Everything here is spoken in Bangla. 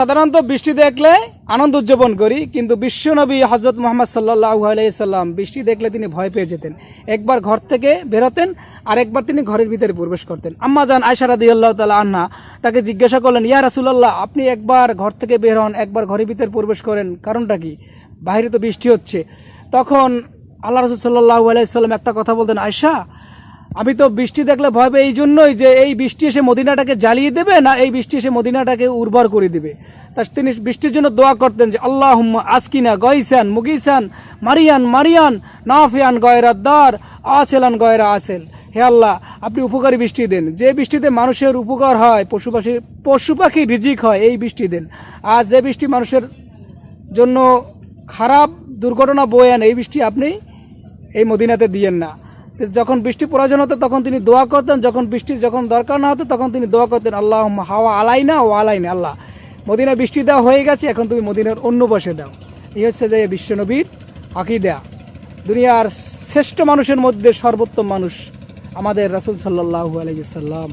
সাধারণত বৃষ্টি দেখলে আনন্দ উদযাপন করি, কিন্তু বিশ্বনবী হজরত মোহাম্মদ সাল্লাহ আলাইসাল্লাম বৃষ্টি দেখলে তিনি ভয় পেয়ে যেতেন। একবার ঘর থেকে বেরোতেন আর একবার তিনি ঘরের ভিতরে প্রবেশ করতেন। আম্মা যান আয়সারা আল্লাহ তালা আন্না তাকে জিজ্ঞাসা করলেন, ইয়া রাসুল্লাহ আপনি একবার ঘর থেকে বের হন, একবার ঘরের ভিতরে প্রবেশ করেন, কারণটা কি? বাইরে তো বৃষ্টি হচ্ছে। তখন আল্লাহ রসুল সাল্লাহ আলাইসাল্লাম একটা কথা বলতেন আয়সা আমি তো বৃষ্টি দেখলে ভয় এই জন্যই যে এই বৃষ্টি এসে মদিনাটাকে জ্বালিয়ে দেবে না এই বৃষ্টি এসে মদিনাটাকে উর্বর করে দেবে। তা তিনি বৃষ্টির জন্য দোয়া করতেন যে আল্লাহ আসকিনা গয়সান মুগিসান, মারিয়ান মারিয়ান, নাফিয়ান গয়রাদ্দার আছেলান গয়রা আসেল হে আল্লাহ, আপনি উপকারী বৃষ্টি দেন। যে বৃষ্টিতে মানুষের উপকার হয়, পশু পাখি পশু পাখি রিজিক হয়, এই বৃষ্টি দেন। আর যে বৃষ্টি মানুষের জন্য খারাপ দুর্ঘটনা বয়ে আনে, এই বৃষ্টি আপনি এই মদিনাতে দিয়েন না। যখন বৃষ্টি প্রয়োজন হতো, তখন তিনি দোয়া করতেন। যখন বৃষ্টি যখন দরকার না হতো, তখন তিনি দোয়া করতেন আল্লাহ হাওয়া আলাই না ও আলাই না আল্লাহ। মদিনা বৃষ্টি দেওয়া হয়ে গেছে, এখন তুমি মদিনার অন্য বসে দাও। এই হচ্ছে যে বিশ্বনবীর আকিদা। দুনিয়ার শ্রেষ্ঠ মানুষের মধ্যে সর্বোত্তম মানুষ আমাদের রাসুল সাল্লাহু আলাইসাল্লাম